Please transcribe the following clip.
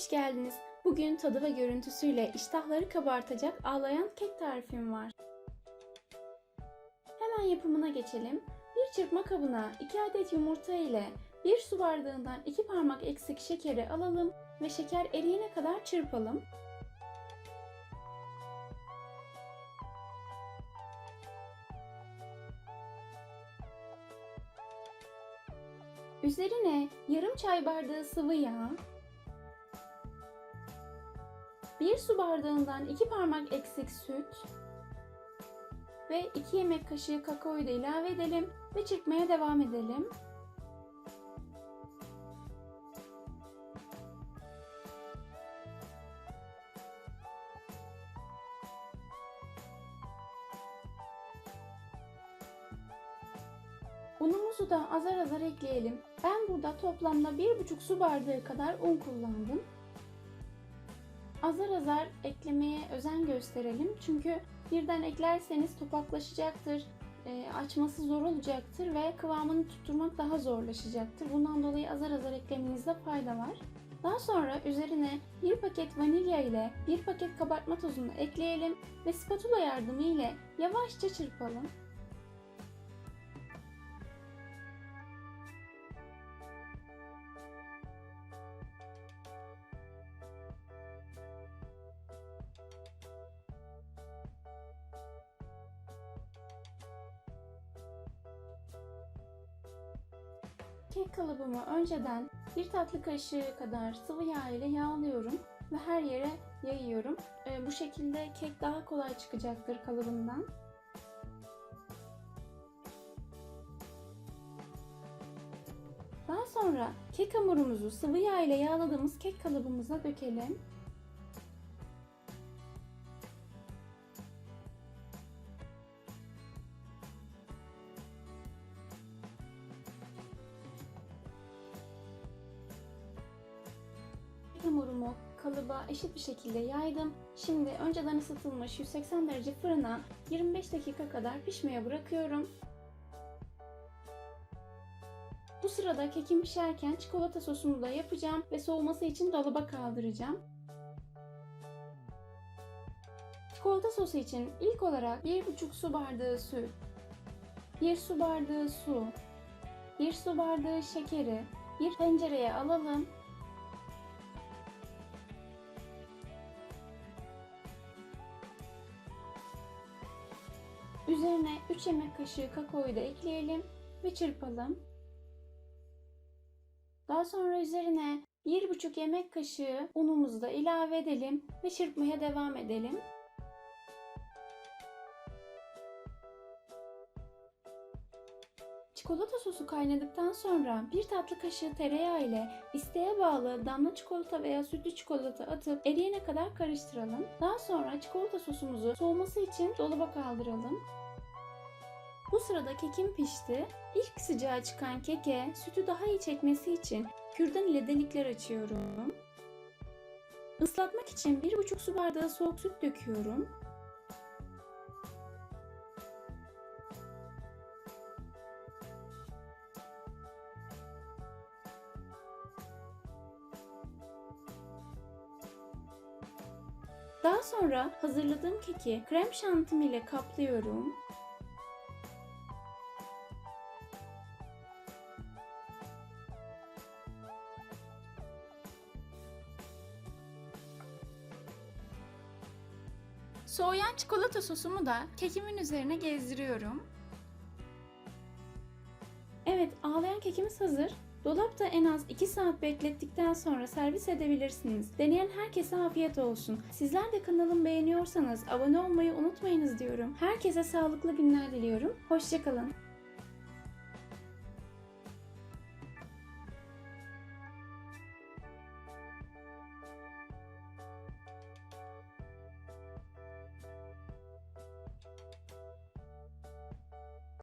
hoş geldiniz. Bugün tadı ve görüntüsüyle iştahları kabartacak ağlayan kek tarifim var. Hemen yapımına geçelim. Bir çırpma kabına 2 adet yumurta ile 1 su bardağından 2 parmak eksik şekeri alalım ve şeker eriyene kadar çırpalım. Üzerine yarım çay bardağı sıvı yağ, 1 su bardağından 2 parmak eksik süt ve 2 yemek kaşığı kakaoyu da ilave edelim ve çırpmaya devam edelim. Unumuzu da azar azar ekleyelim. Ben burada toplamda 1,5 su bardağı kadar un kullandım. Azar azar eklemeye özen gösterelim. Çünkü birden eklerseniz topaklaşacaktır, e, açması zor olacaktır ve kıvamını tutturmak daha zorlaşacaktır. Bundan dolayı azar azar eklemenizde fayda var. Daha sonra üzerine bir paket vanilya ile bir paket kabartma tozunu ekleyelim ve spatula yardımı ile yavaşça çırpalım. Kek kalıbımı önceden bir tatlı kaşığı kadar sıvı yağ ile yağlıyorum ve her yere yayıyorum. Ee, bu şekilde kek daha kolay çıkacaktır kalıbından. Daha sonra kek hamurumuzu sıvı yağ ile yağladığımız kek kalıbımıza dökelim. Hamurumu kalıba eşit bir şekilde yaydım. Şimdi önceden ısıtılmış 180 derece fırına 25 dakika kadar pişmeye bırakıyorum. Bu sırada kekim pişerken çikolata sosunu da yapacağım ve soğuması için dolaba kaldıracağım. Çikolata sosu için ilk olarak 1,5 su bardağı süt, 1 su bardağı su, 1 su bardağı şekeri bir tencereye alalım Üzerine 3 yemek kaşığı kakaoyu da ekleyelim ve çırpalım. Daha sonra üzerine 1,5 yemek kaşığı unumuzu da ilave edelim ve çırpmaya devam edelim. Çikolata sosu kaynadıktan sonra bir tatlı kaşığı tereyağı ile isteğe bağlı damla çikolata veya sütlü çikolata atıp eriyene kadar karıştıralım. Daha sonra çikolata sosumuzu soğuması için dolaba kaldıralım. Bu sırada kekim pişti. İlk sıcağı çıkan keke sütü daha iyi çekmesi için kürdan ile delikler açıyorum. Islatmak için 1,5 su bardağı soğuk süt döküyorum. Daha sonra hazırladığım keki krem şantim ile kaplıyorum. Soğuyan çikolata sosumu da kekimin üzerine gezdiriyorum. Evet, ağlayan kekimiz hazır. Dolapta en az 2 saat beklettikten sonra servis edebilirsiniz. Deneyen herkese afiyet olsun. Sizler de kanalımı beğeniyorsanız abone olmayı unutmayınız diyorum. Herkese sağlıklı günler diliyorum. Hoşçakalın.